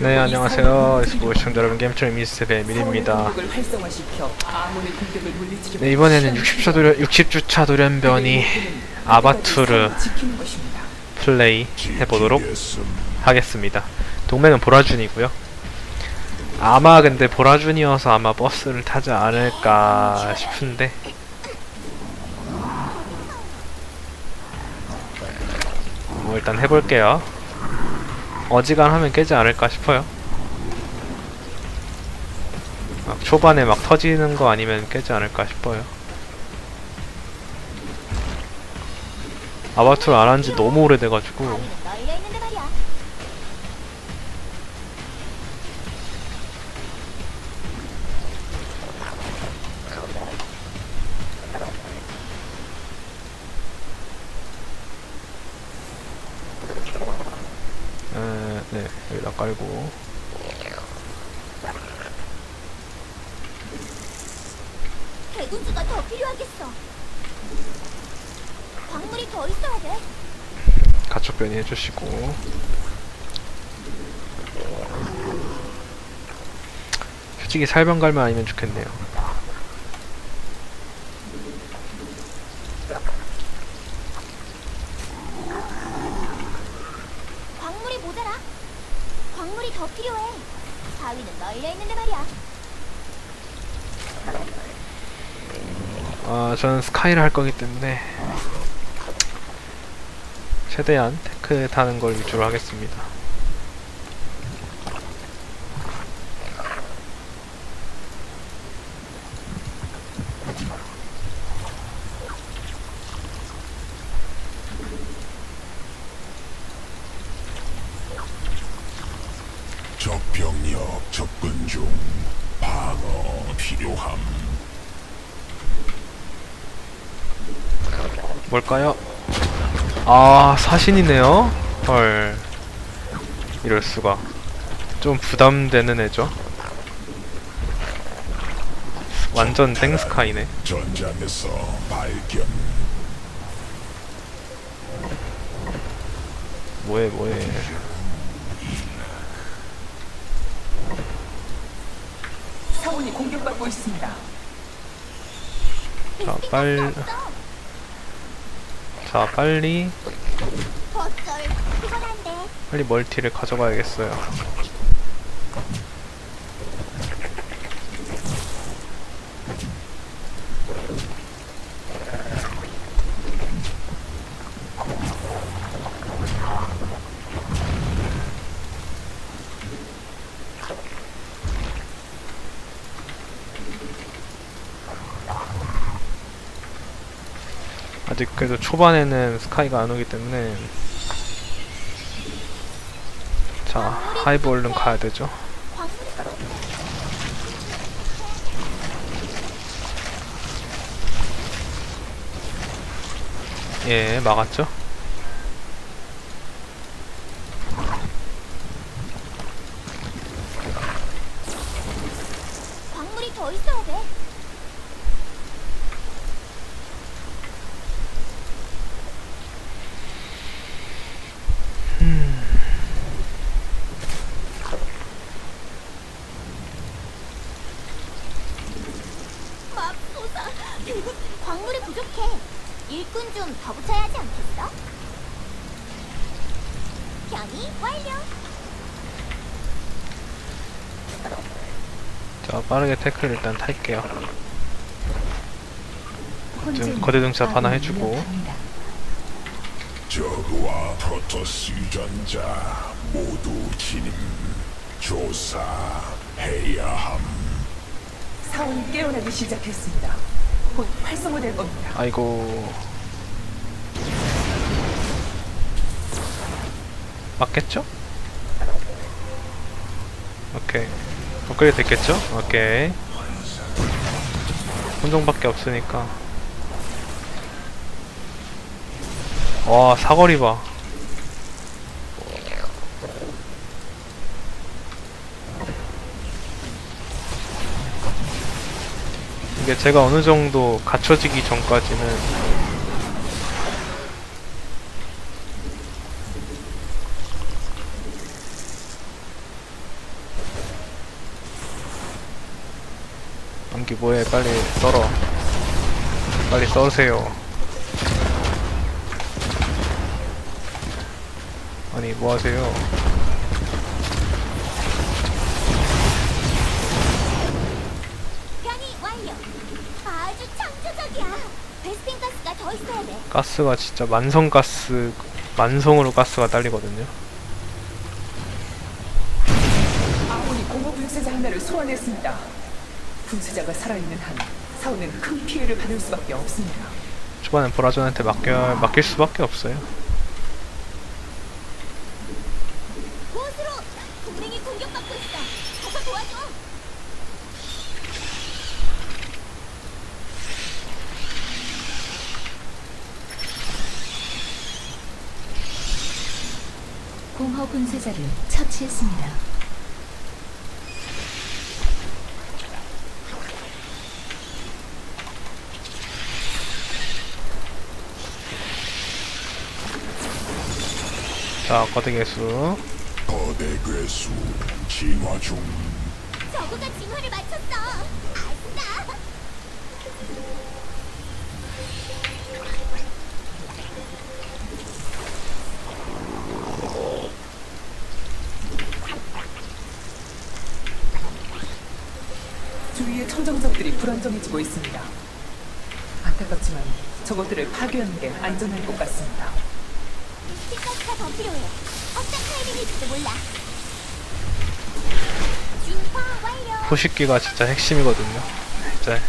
네 안녕하세요. 스포 시청자 여러분 게임처럼 미스텝의 물리치려 네 이번에는 60차 돌연 60주차 돌연변이 아바투르 지키는 것입니다. 플레이 해보도록 하겠습니다. 동맹은 보라준이고요. 아마 근데 보라준이어서 아마 버스를 타지 않을까 싶은데. 뭐 일단 해볼게요 어지간하면 깨지 않을까 싶어요. 막 초반에 막 터지는 거 아니면 깨지 않을까 싶어요. 아바투를 안 한 지 너무 오래돼가지고 바위는 널려 있는데 말이야. 에, 네 여기다 깔고 대군주가 더 필요하겠어. 광물이 더 있어야 돼. 가축 변이 해주시고 솔직히 살병갈만 아니면 좋겠네요 광물이 모자라. 광물이 더 필요해. 바위는 널려 있는데 말이야. 아 저는 스카이를 할 거기 때문에 최대한 테크 타는 걸 위주로 하겠습니다 적병력 접근 중 방어 필요함 뭘까요? 아 사신이네요? 헐. 이럴 수가. 좀 부담되는 애죠? 완전 땡스카이네. 전장에서 발견. 뭐해 뭐해. 사원이 공격받고 있습니다. 자 빨리 자 빨리 돼. 빨리 멀티를 가져가야겠어요 아직 그래도 초반에는 스카이가 안 오기 때문에 자 하이브 얼른 가야 되죠. 예 막았죠 광물이 더 있어야 돼. 맙소사. 광물이 부족해. 일꾼 좀 더 붙여야 하지 않겠어? 변이 완료. 자 빠르게 태클 일단 탈게요 좀 거대 등차 하나 해주고 저그와 프로토스 유전자 모두 진입 조사해야 함 사원이 깨어나기 시작했습니다. 곧 활성화될 겁니다. 아이고 맞겠죠? 오케이 업그레이드 됐겠죠? 오케이. 혼종밖에 없으니까. 와 사거리 봐. 이게 제가 어느 정도 갖춰지기 전까지는 연기 뭐해. 빨리 썰어. 빨리 썰으세요. 아니 뭐하세요? 가스가 진짜 만성 가스 만성으로 가스가 딸리거든요. 아몬이 공허 분쇄자 하나를 소환했습니다. 분쇄자가 살아있는 한 사원은 큰 피해를 받을 수밖에 없습니다. 초반엔 보라존한테 맡겨, 맡길 수밖에 없어요 보스로 동맹이 공격받고 있어. 가서 도와줘. 공허 분쇄자를 처치했습니다. 자 거대 개수 거대 괴수 진화 중 저거가 진화를 마쳤어. 아싸. 주위의 천정석들이 불안정해지고 있습니다. 안타깝지만 저것들을 파괴하는 게 안전할 것 같습니다. 뒷가스가 더 필요해. 어떤 타이밍일지도 몰라. 완료. 포식기가 진짜 핵심이거든요 진짜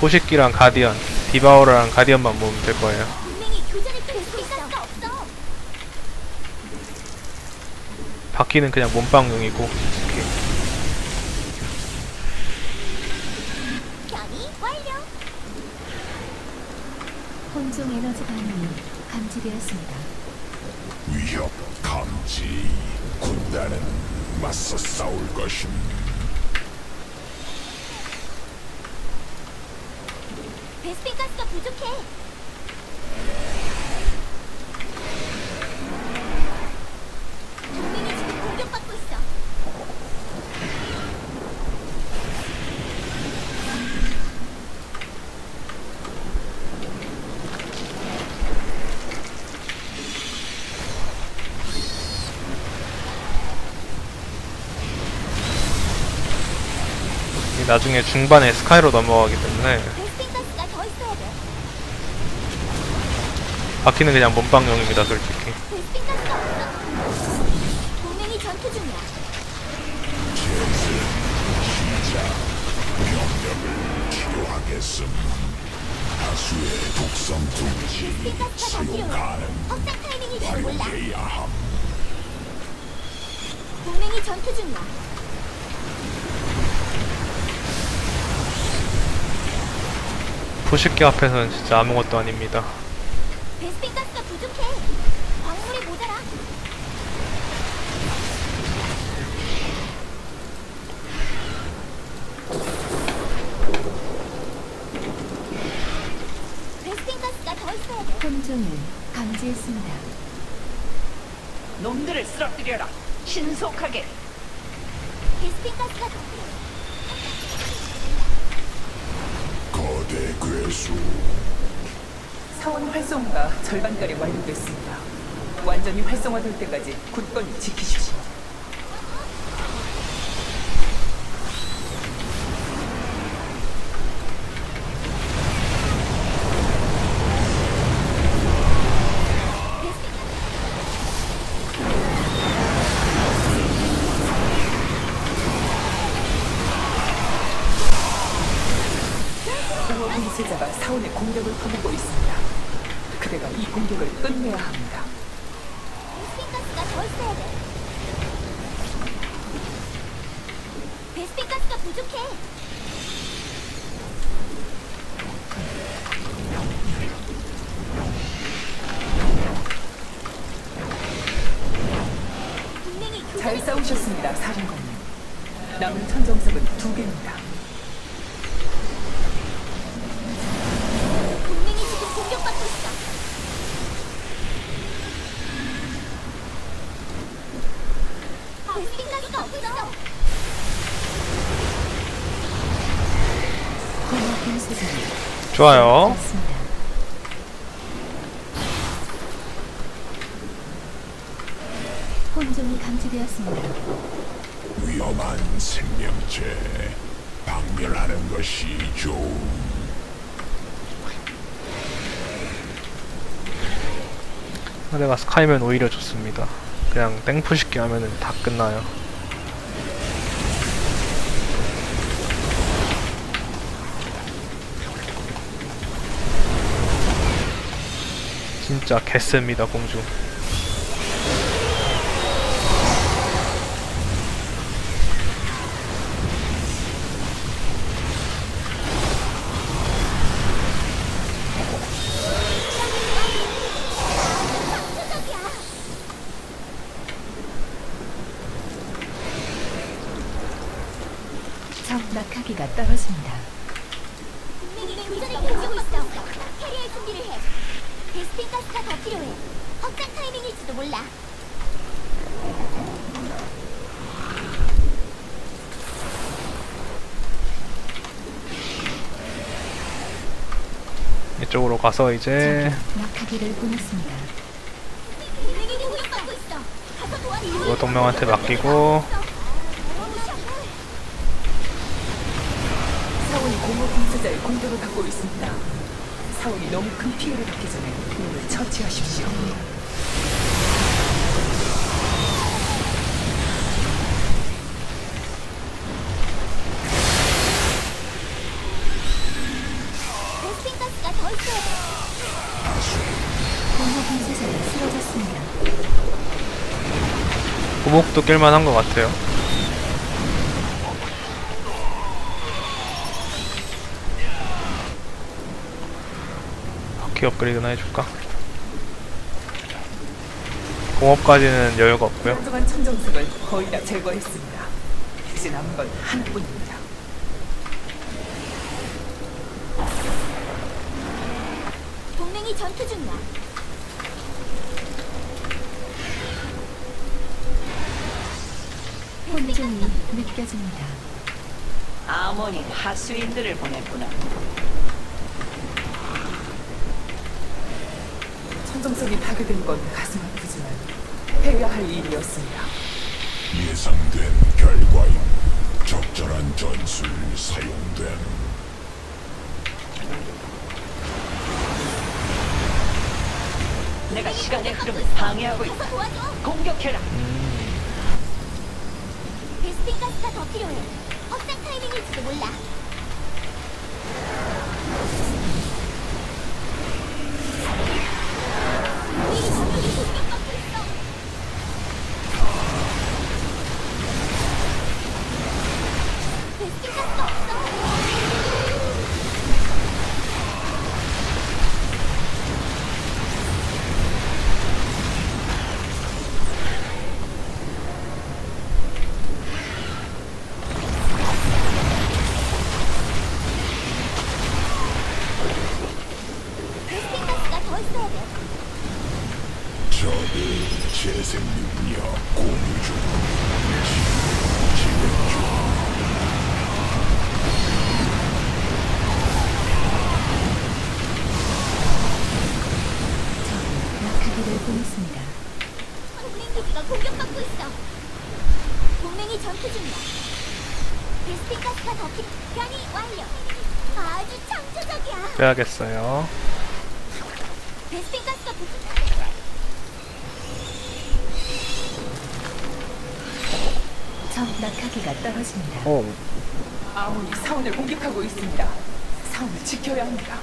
포식기랑 가디언 디바오라랑 가디언만 모으면 될 거예요 교전을. 없어. 바퀴는 그냥 몸빵용이고 이렇게 변이 완료. 혼종 에너지 반응이 감지되었습니다. 위협 감지 군단은 맞서 싸울 것임 베스핀 가스가 부족해. 동맹이 지금 공격받고 있어. 이 나중에 중반에 스카이로 넘어가기 때문에. 바퀴는 그냥 몸빵용입니다 솔직히 다수의 독성 둥지 사용. 가능. 활용해야 함 동맹이 전투 중이야. 포식기 앞에서는 진짜 아무것도 아닙니다 베스핀 가스가 부족해. 광물이 모자라. 베스핀 가스가 더 있어야 돼. 혼종을 감지했습니다. 놈들을 쓰러뜨려라. 신속하게. 베스핀 가스가 더 필요해. 거 대 괴수 사원 활성화가 절반가량 완료됐습니다. 완전히 활성화될 때까지 굳건히 지키십시오. 공허 분쇄자가 사원의 공격을 퍼붓고 있습니다. 그대가 이 공격을 끝내야 합니다. 베스핀 가스가 더 있어야 돼. 베스핀 가스가 부족해. 동맹이 잘 싸우셨습니다, 사령관님. 남은 천정석은 두 개입니다. 동맹이 지금 공격받고 있어. 베스핀 가스가 없어. 좋아요. 습니다 혼종이 감지되었습니다. 위험한 생명체 박멸하는 것이 좋음. 상대가 스카이면 오히려 좋습니다. 그냥 땡푸시기 하면은 다 끝나요. 진짜 개쎄입니다 공주. 적 낙하기가 떨어집니다. 동맹이 교전을 펼치고 있어. 캐리할 준비를 해. 베스틴 가스가 더 필요해. 확장 타이밍일지도 몰라. 이쪽으로 가서 이제 낙하기를 보냈습니다. 동맹이 공격받고 있어. 가서 도와줘. 이거 동명한테 맡기고 사원이 공허 분쇄자의 공격을 받고 있습니다. 사원이 너무 큰 피해를 받기 전에 몸을 처치하십시오. 베스틴 가스가 더 있어야 돼. 공허 분쇄자가 쓰러졌습니다. 구목도 낄만한 것 같아요. 바퀴 업그레이드나 해줄까? 공업까지는 여유가 없고요. 한정한 천정석을 거의 다 제거했습니다. 이제 남은 건 하나뿐입니다. 동맹이 전투 중이야. 혼종이 느껴집니다. 아몬이 하수인들을 보냈구나. 천정석이 파괴된 건 가슴 아프지만 해야 할 일이었습니다. 예상된 결과임. 적절한 전술 사용됨. 내가 시간의 흐름을 방해하고 있다. 도와줘. 공격해라. 베스틴 가스가 더 필요해. 확장 타이밍일지도 몰라. 빼야겠어요. 베스틴 가스가 부족. 적 낙하기가 떨어집니다. 오, 아몬이 사원을 공격하고 있습니다. 사원을 지켜야 합니다.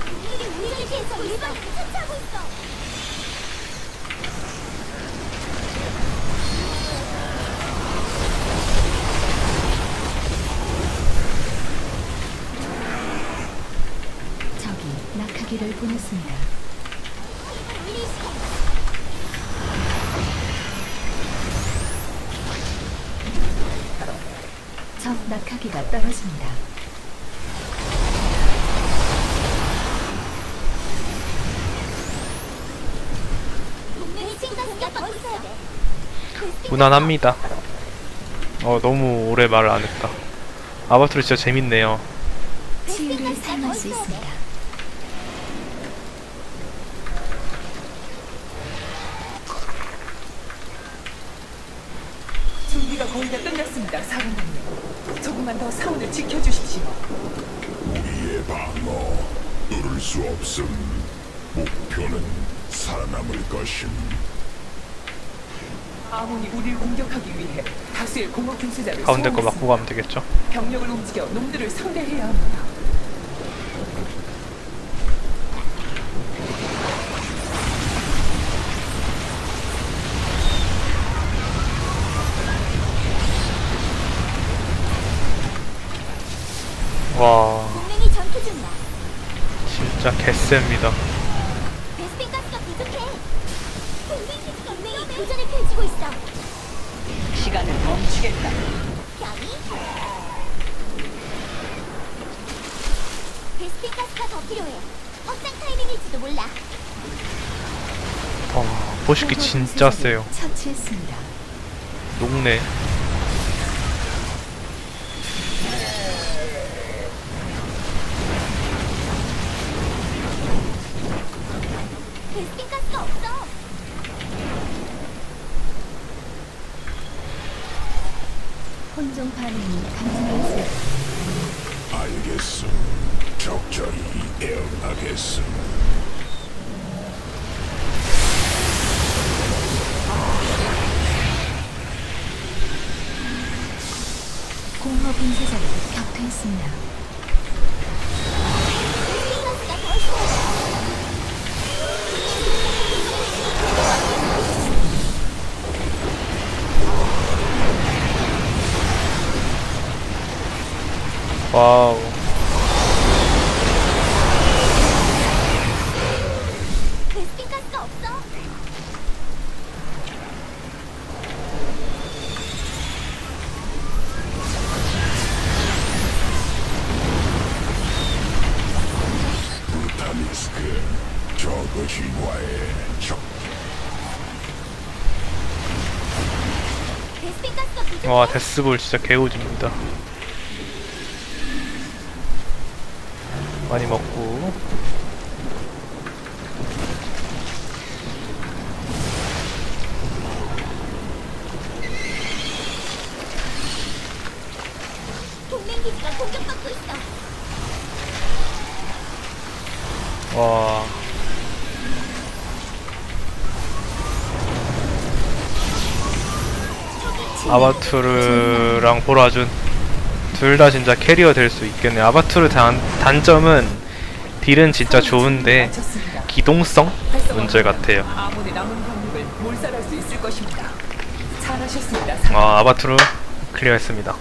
동맹이 우리를 피해서 일반을 처치하고 있어. 적이 낙하기를 보냈습니다. 리시켜 적 낙하기가 떨어집니다. 동맹이 가스가 더 있어야 돼. 베스틴 치유를 사용할 수 있습니다. 준비가 거의 다 끝났습니다, 사령관님. 조금만 더 사원을 지켜주십시오. 우리의 방어 뚫을 수 없음. 목표는 살아남을 것임. 아몬이 우리를 공격하기 위해 다수의 공업 분쇄자를 가운데 거 소환했습니다. 맞고 가면 되겠죠? 병력을 움직여 놈들을 상대해야 합니다. 진짜 개쎄입니다 베스핀 가스가 부족해. 동맹 기지가 동맹이 교전을 펼치고 있어. 시간을 멈추겠다. 감히? 베스핀 가스가 더 필요해. 확장 타이밍일지도 몰라. 와 보시기 진짜 세요 처치했습니다. 녹네 베스핀 가스가 없어. 혼종 반응이 감지되었습니다. 알겠음. 적절히 대응하겠음. 공허 분쇄자가 격퇴했습니다. 족해. 와 데스볼 진짜 개우집니다 많이 먹고. 동맹 기지가 공격받고 있어. 와. 아바투르랑 보라준 둘 다 진짜 캐리어 될 수 있겠네 아바투르 단, 단점은 딜은 진짜 좋은데. 기동성 문제 같아요. 아 아바투르 클리어했습니다